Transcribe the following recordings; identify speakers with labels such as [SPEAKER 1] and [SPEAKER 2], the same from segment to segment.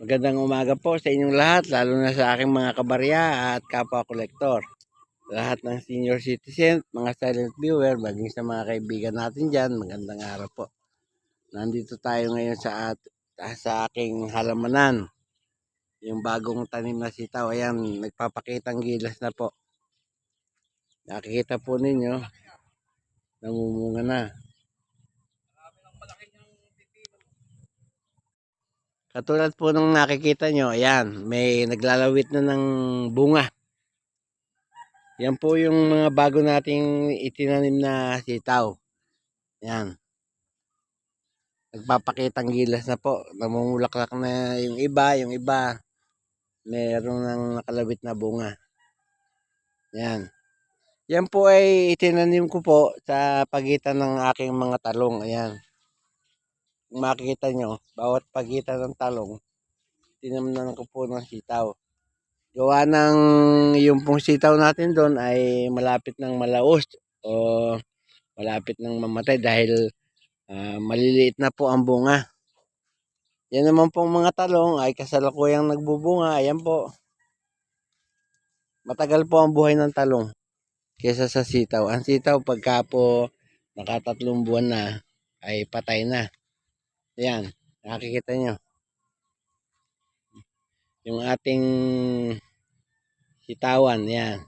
[SPEAKER 1] Magandang umaga po sa inyong lahat, lalo na sa aking mga kabarya at kapwa kolektor. Lahat ng senior citizen, mga silent viewer, maging sa mga kaibigan natin dyan, magandang araw po. Nandito tayo ngayon sa, at, sa aking halamanan. Yung bagong tanim na sitaw, ayan, nagpapakitang gilas na po. Nakikita po ninyo, namumunga na. Katulad po nung nakikita nyo, ayan, may naglalawit na ng bunga. Yan po yung mga bago nating itinanim na sitaw. Ayan. Nagpapakitang gilas na po. Namumulaklak na yung iba, yung iba. Meron ng nakalawit na bunga. Ayan. Yan po ay itinanim ko po sa pagitan ng aking mga talong. Ayan makikita nyo, bawat pagitan ng talong, tinamnan ko po ng sitaw. Gawa ng yung pong sitaw natin doon ay malapit ng malaos o malapit ng mamatay dahil uh, maliliit na po ang bunga. Yan naman pong mga talong ay kasalukuyang nagbubunga. Ayan po. Matagal po ang buhay ng talong kesa sa sitaw. Ang sitaw pagka po nakatatlong buwan na ay patay na. Ayan, nakikita nyo. Yung ating sitawan, yan.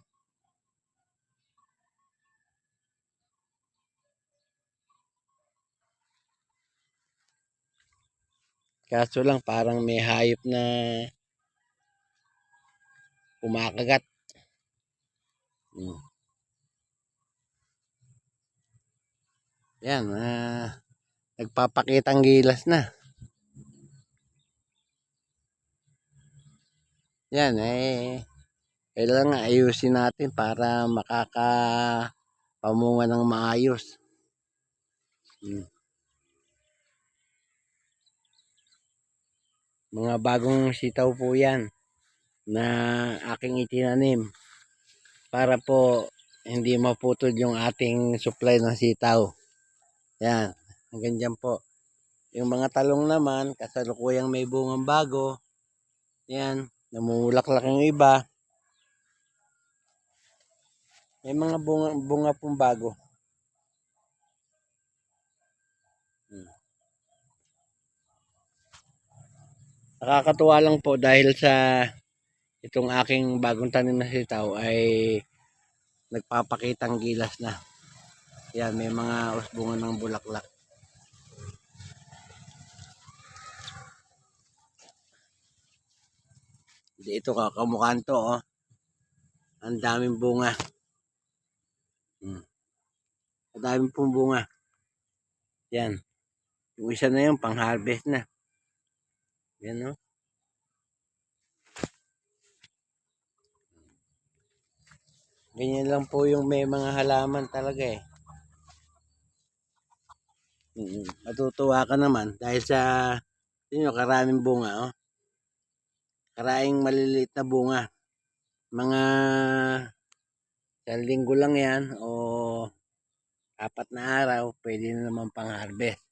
[SPEAKER 1] Kaso lang parang may hayop na kumakagat. Hmm. Yan, ah. Uh, nagpapakitang gilas na. Yan eh kailangan ayusin natin para makakapamunga ng maayos. Hmm. Mga bagong sitaw po yan na aking itinanim para po hindi maputol yung ating supply ng sitaw. Yan. Hanggang dyan po. Yung mga talong naman, kasalukuyang may bungang bago. Yan, namumulaklak yung iba. May mga bunga, bunga pong bago. Hmm. Nakakatuwa lang po dahil sa itong aking bagong tanim na sitaw ay nagpapakitang gilas na. Yan, may mga usbungan ng bulaklak. Ito kakamukhaan to, oh. Ang daming bunga. Hmm. Ang daming pong bunga. Yan. Yung isa na yun, pang-harvest na. Yan, oh. Ganyan lang po yung may mga halaman talaga eh. Matutuwa ka naman dahil sa yun, karaming bunga oh karaing maliliit na bunga. Mga sa linggo lang yan o apat na araw, pwede na naman pang harvest.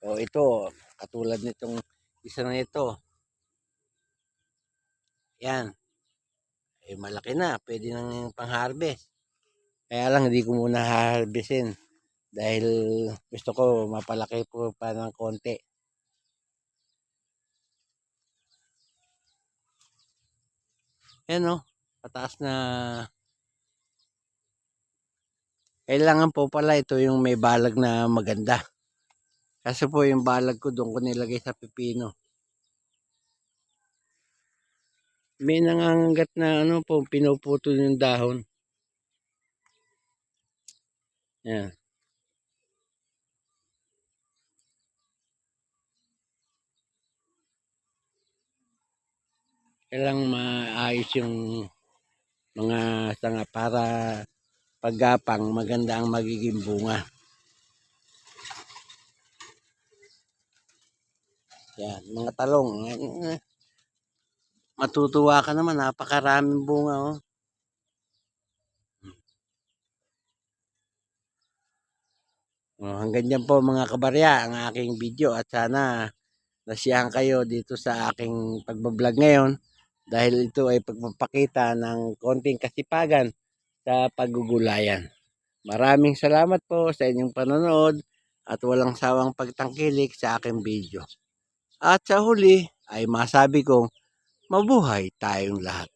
[SPEAKER 1] O ito, katulad nitong isa na ito. Yan. Eh, malaki na. Pwede nang pang harvest. Kaya lang, hindi ko muna harvestin. Dahil gusto ko mapalaki po pa ng konti. Ayan o, pataas na kailangan po pala ito yung may balag na maganda. Kasi po yung balag ko doon ko nilagay sa pipino. May nangangagat na ano po, pinuputol yung dahon. Ayan. Kailang maayos yung mga sanga para paggapang maganda ang magiging bunga. Yan, mga talong. Matutuwa ka naman, napakaraming bunga oh. Oh, hanggang dyan po mga kabarya ang aking video at sana nasiyahan kayo dito sa aking pagbablog ngayon dahil ito ay pagpapakita ng konting kasipagan sa paggugulayan. Maraming salamat po sa inyong panonood at walang sawang pagtangkilik sa aking video. At sa huli ay masabi kong mabuhay tayong lahat.